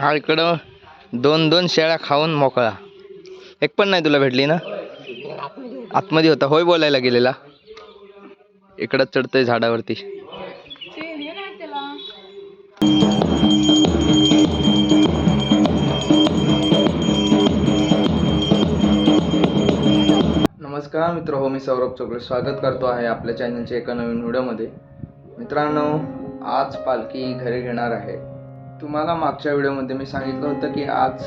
हा इकडं दोन दोन शेळ्या खाऊन मोकळा. एक पण नाही तुला भेटली ना? आतमध्ये होता होय बोलायला गेलेला. इकडं चढतंय झाडावरती. नमस्कार मित्र हो मी सौरभ चोपडे. स्वागत करतो आहे आपल्या चॅनलच्या एका नवीन व्हिडिओमध्ये मित्रांनो आज पालखी घरे घेणार आहे. तुम्हाला मागच्या व्हिडिओमध्ये मी सांगितलं होतं की आज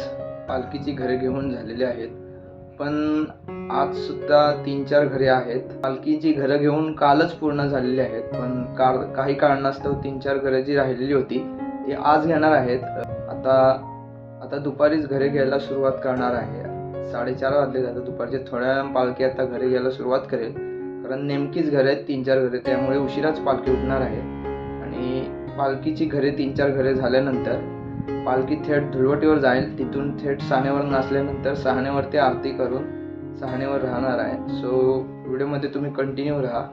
पालखीची घरे घेऊन झालेली आहेत. पण आज सुद्धा तीन चार घरे आहेत. पालखीची घरं घेऊन कालच पूर्ण झालेली आहेत. पण कार काही कारणास्तव तीन चार घरं जी राहिलेली होती ती आज घेणार आहेत. आता आता दुपारीच घरे घ्यायला सुरुवात करणार आहे. साडेचार वाजले जातात. दुपारचे थोड्या पालखी आता घरे घ्यायला सुरुवात करेल. कारण नेमकीच घरे आहेत तीन चार घरे त्यामुळे उशिराच पालखी उठणार आहे. पालखीची घरे तीन चार घरे झाल्यानंतर पालखी थेट धुळवटीवर जाईल. तिथून थेट सहाण्यावर नाचल्यानंतर सहाण्यावरती आरती करून सहाण्यावर राहणार आहे. सो व्हिडिओमध्ये तुम्ही कंटिन्यू राहा.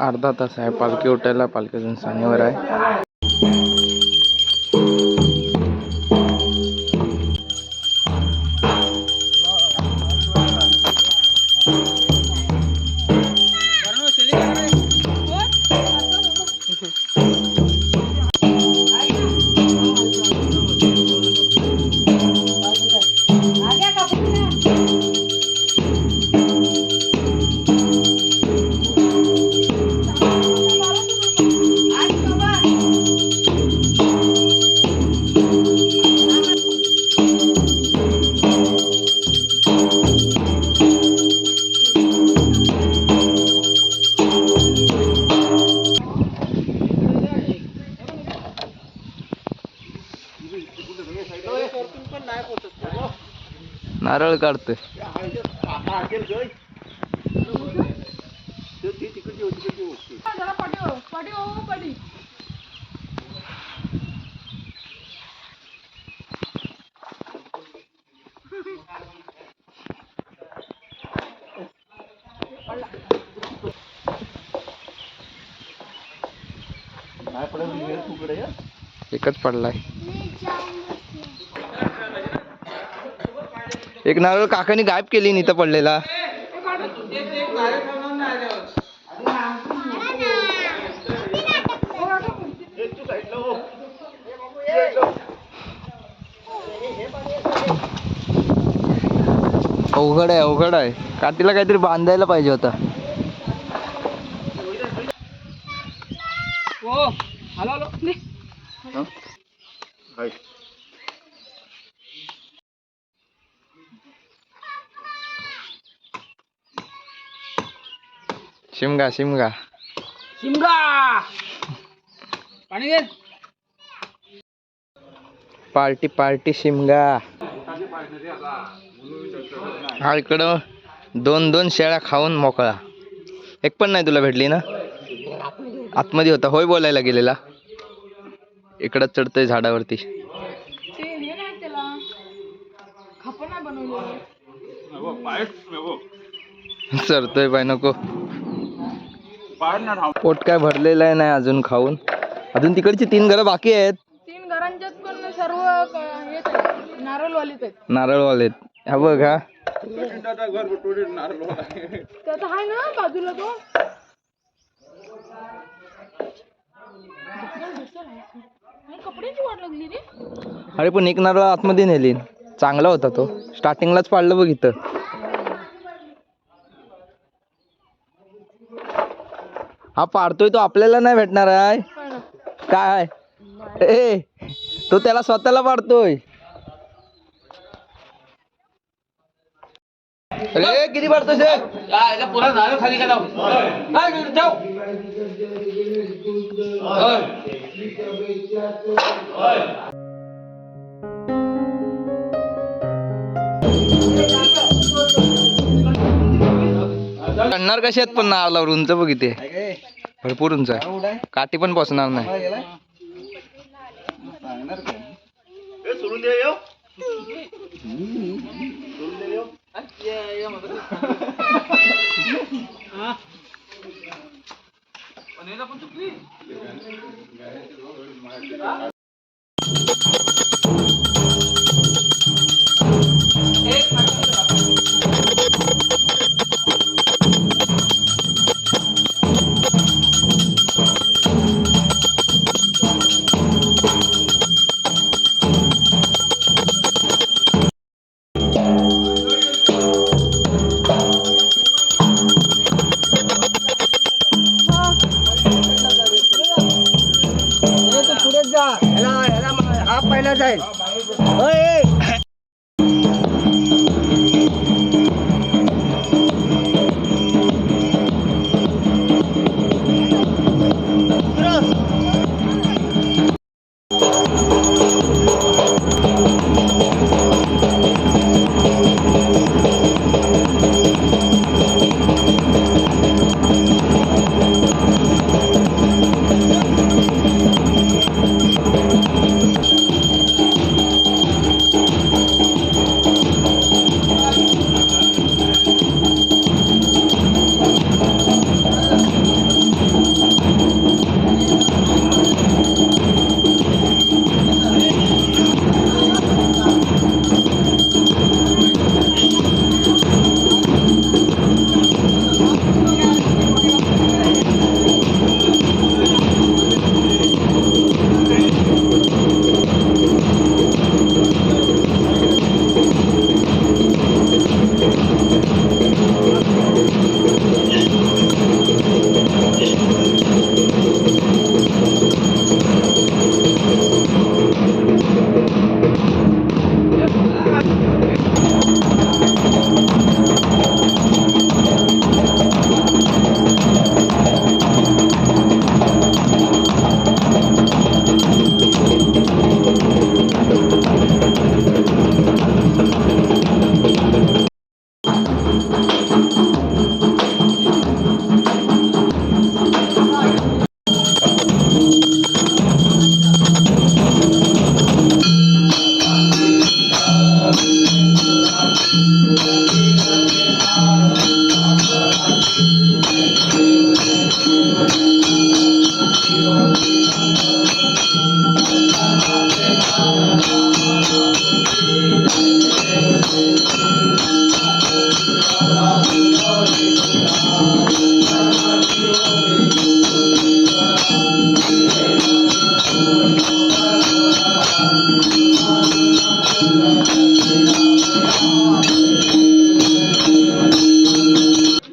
अर्धा तास आहे. पालखी उठायला पालखी अजून आहे. नारळ काढतोय. एकच पडलाय. एक नारळ काकाने गायब केली इथं पडलेला. अवघड आहे अवघड आहे. कातीला काहीतरी बांधायला पाहिजे होता. शिमगा शिमगा. शिमगा! पाणी घे. Party party Shimga. हा इकडं दोन दोन शेळ्या खाऊन मोकळा. एक पण नाही तुला भेटली ना? आतमध्ये होता होय बोलायला गेलेला. इकडं चढतोय झाडावरती. हे चरतोय बाय नको. पोट काय भरलेलं आहे नाही अजून खाऊन. अजून तिकडची तीन घरं बाकी आहेत. तीन घरांच्यात पण सर्व हेच आहेत. नारळवालीच आहेत. नारळवाले हा बघ हा. त्याचा आहे ना बाजूला तो? आणि कपड्याची वाट लागली रे. अरे पण एक नारळ आतमध्ये नेली. चांगला होता तो. स्टार्टिंगलाच पाडलं बघ इथं. हा पाडतोय तो आपल्याला नाही भेटणार आहे. काय ए तो त्याला स्वतःला पाडतोय. अरे किती पाडतोय खाली गेला कशी आहेत पण नारळावर उंच बघ इथे. भरपूर उंच आहे. काठी पण पोचणार नाही.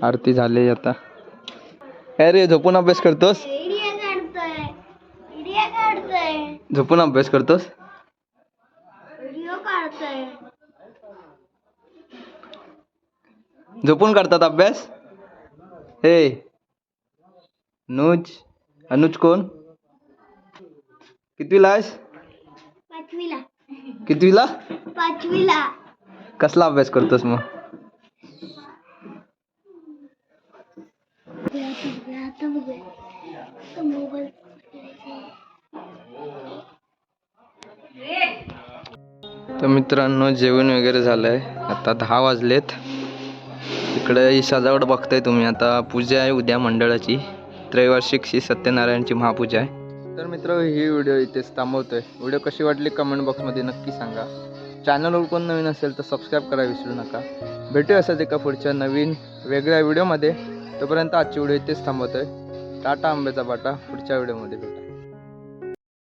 आरती झाली आता. काय रे झोपून अभ्यास करतोस? झोपून अभ्यास करतोस? झोपून करतात अभ्यास? हे अनुज अनुज कोण? कितवीला आहेस? पाचवीला. कितवीला? पाचवीला. कसला अभ्यास करतोस मग? तर मित्रांनो जेवण वगैरे झालंय. आता दहा वाजलेत. इकडे ही सजावट बघताय तुम्ही. आता पूजा आहे उद्या मंडळाची. त्रैवार्षिक श्री सत्यनारायणची महापूजा आहे. तर मित्र ही व्हिडिओ इथेच थांबवतोय. व्हिडिओ कशी वाटली कमेंट बॉक्समध्ये नक्की सांगा. चॅनलवर कोण नवीन असेल तर सबस्क्राईब करा विसरू नका. भेटूया असंच एका पुढच्या नवीन वेगळ्या व्हिडिओमध्ये. तोपर्यंत आजची व्हिडिओ इथेच थांबवतोय. टाटा आंब्याचा बाटा पुढच्या व्हिडिओमध्ये भेटा.